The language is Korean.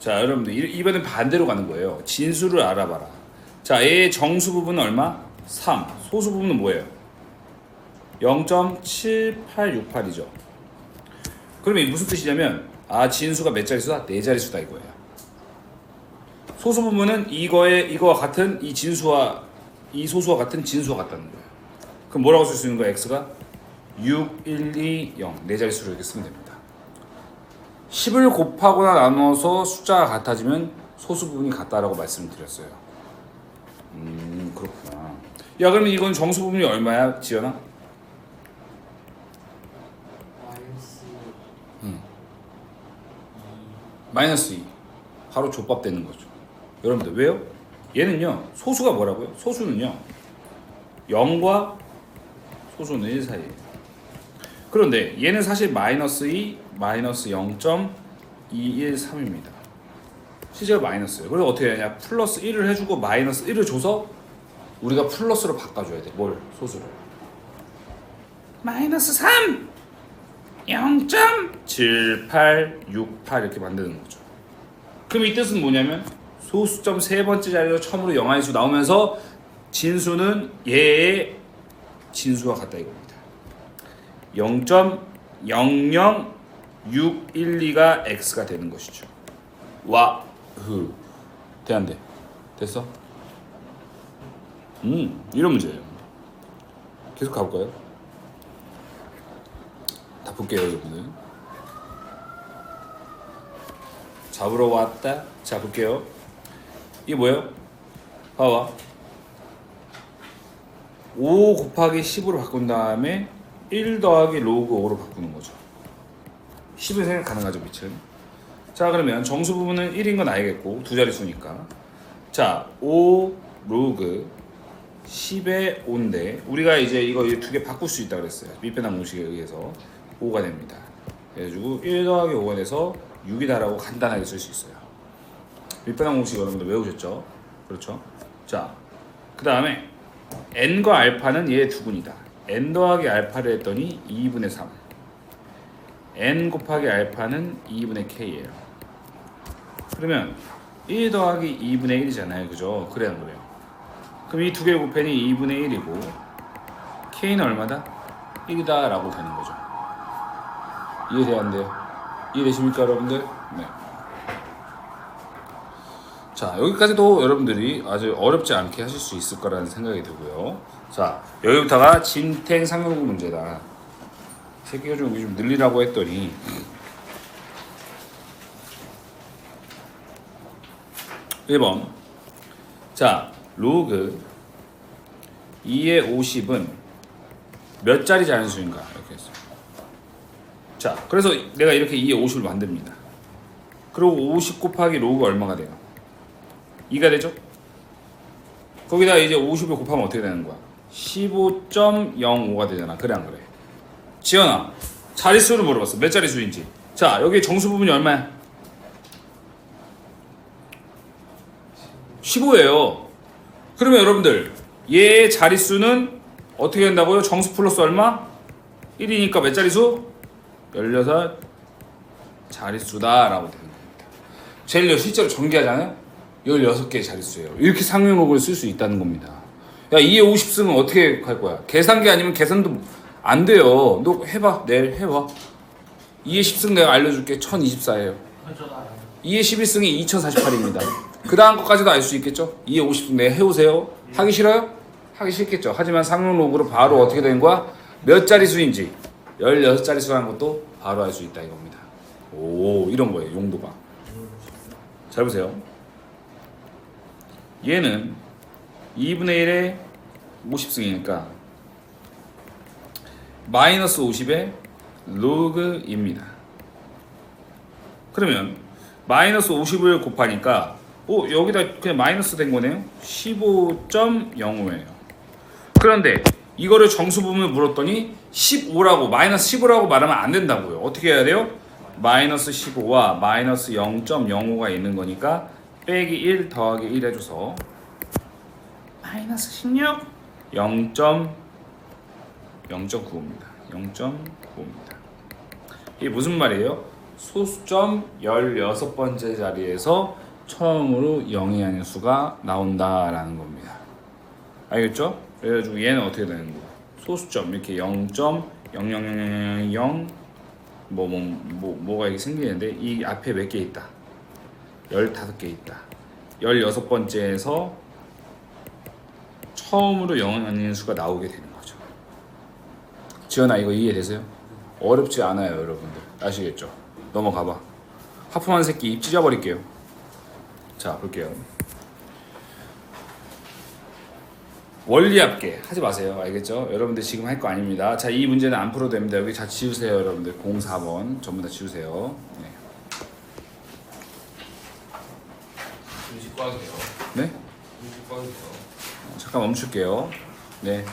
자, 여러분들 이- 이번엔 반대로 가는 거예요. 진수를 알아봐라. 자, A의 정수 부분은 얼마? 3. 소수 부분은 뭐예요? 0.7868이죠. 그러면 이게 무슨 뜻이냐면 아, 진수가 몇 자릿수다? 네 자릿수다 이거예요. 소수 부분은 이거에 이거와 같은 이 진수와 이 소수와 같은 진수와 같다는 거예요. 그럼 뭐라고 쓸 수 있는 거야? x가 6, 1, 2, 0. 네 자릿수로 이렇게 쓰면 됩니다. 10을 곱하거나 나눠서 숫자가 같아지면 소수 부분이 같다라고 말씀을 드렸어요. 음, 그렇구나. 야, 그러면 이건 정수 부분이 얼마야, 지연아? 마이너스 2. 바로 족밥 되는 거죠. 여러분들 왜요? 얘는요. 소수가 뭐라고요? 소수는요. 0과 소수는 1 사이에요. 그런데 얘는 사실 마이너스 2, 마이너스 0.213입니다. 실제로 마이너스예요. 그래서 어떻게 하냐? 플러스 1을 해주고 마이너스 1을 줘서 우리가 플러스로 바꿔줘야 돼. 뭘? 소수를. 마이너스 3! 0.7868 이렇게 만드는 거죠. 그럼 이 뜻은 뭐냐면 소수점 세 번째 자리로 처음으로 영하의 수 나오면서 진수는 얘의 진수와 같다 이겁니다. 0.00612가 x가 되는 것이죠. 와, 흐, 대안돼. 됐어? 음, 이런 문제예요. 계속 가볼까요? 다 볼게요, 여러분들. 잡으러 왔다. 자, 볼게요. 이게 뭐예요? 봐봐. 5 곱하기 10으로 바꾼 다음에 1 더하기 로그 5로 바꾸는 거죠. 10은 생각 가능하죠, 빛은. 자, 그러면 정수 부분은 1인 건 알겠고, 두 자릿수니까. 자, 5 로그 10의 5인데, 우리가 이제 이거 두 개 바꿀 수 있다 그랬어요. 밑변환 공식에 의해서 5가 됩니다. 그래가지고 1 더하기 5가 돼서 6이다라고 간단하게 쓸 수 있어요. 밑변환 공식 여러분들 외우셨죠? 그렇죠? 자, 그 다음에 n과 알파는 얘 두근이다. n 더하기 알파를 했더니 2분의 3. N 곱하기 알파는 2분의 k예요. 그러면 1 더하기 2분의 1이잖아요. 그죠? 그래 안 그래요? 그럼 이 두 개 곱했니 2분의 1이고 k는 얼마다? 1이다 라고 되는 거죠. 이해돼야 안 돼요? 이해되십니까 여러분들? 네. 자 여기까지도 여러분들이 아주 어렵지 않게 하실 수 있을 거라는 생각이 들고요. 자 여기부터가 진탱 상용구 문제다. 새끼가 좀 늘리라고 했더니 일 번 자 로그 2의 50은 몇 자리 자연수인가 이렇게 했어요. 자, 그래서 내가 이렇게 2에 50을 만듭니다. 그리고 50 곱하기 로그가 얼마가 돼요? 2가 되죠? 거기다 이제 50을 곱하면 어떻게 되는 거야? 15.05가 되잖아. 그래 안 그래? 지연아, 자릿수를 물어봤어. 몇 자릿수인지. 자, 여기 정수 부분이 얼마야? 15예요. 그러면 여러분들, 얘의 자릿수는 어떻게 된다고요? 정수 플러스 얼마? 1이니까 몇 자릿수? 16 자릿수다 라고 되는 겁니다. 제일 실제로 전개하잖아요. 16개의 자릿수예요. 이렇게 상용록을 쓸 수 있다는 겁니다. 야, 2에 50 쓰면 어떻게 할 거야? 계산기 아니면 계산도 안 돼요. 너 해봐. 내일 해봐. 2에 10승 내가 알려줄게. 1024예요. 저도 알아요 2에 11승이 2048입니다. 그 다음 것까지도 알 수 있겠죠? 2에 50승 내가 해오세요. 하기 싫어요? 하기 싫겠죠. 하지만 상용록으로 바로 어떻게 되는 거야? 몇 자릿수인지 16자릿수라는 것도 바로 알 수 있다 이겁니다. 오 이런 거예요 용도가. 잘 보세요. 얘는 2분의 1에 50승이니까 마이너스 50의 로그입니다. 그러면 마이너스 50을 곱하니까 오 여기다 그냥 마이너스 된 거네요. 15.05예요. 그런데 이거를 정수 부분을 물었더니 15라고 마이너스 15라고 말하면 안 된다고요. 어떻게 해야 돼요? 마이너스 15와 마이너스 0.05가 있는 거니까 빼기 1 더하기 1 해줘서 마이너스 16 0.0.95입니다. 0.95입니다. 이게 무슨 말이에요? 소수점 16번째 자리에서 처음으로 0이 아닌 수가 나온다라는 겁니다. 알겠죠? 그래가지고 얘는 어떻게 되는 거야? 소수점 이렇게 0.00000 뭐, 뭐, 뭐, 뭐가 이게 생기는데 이 앞에 몇 개 있다? 15개 있다. 16번째에서 처음으로 0이 아닌 수가 나오게 되는 거죠. 지연아 이거 이해되세요? 어렵지 않아요 여러분들. 아시겠죠? 넘어가 봐. 하품한 새끼 입 찢어버릴게요. 자 볼게요. 원리합계 하지 마세요. 알겠죠? 여러분들 지금 할 거 아닙니다. 자 이 문제는 안 풀어도 됩니다. 여기 다 지우세요 여러분들. 04번. 전부 다 지우세요. 네, 음식? 네? 음식? 잠깐 멈출게요. 네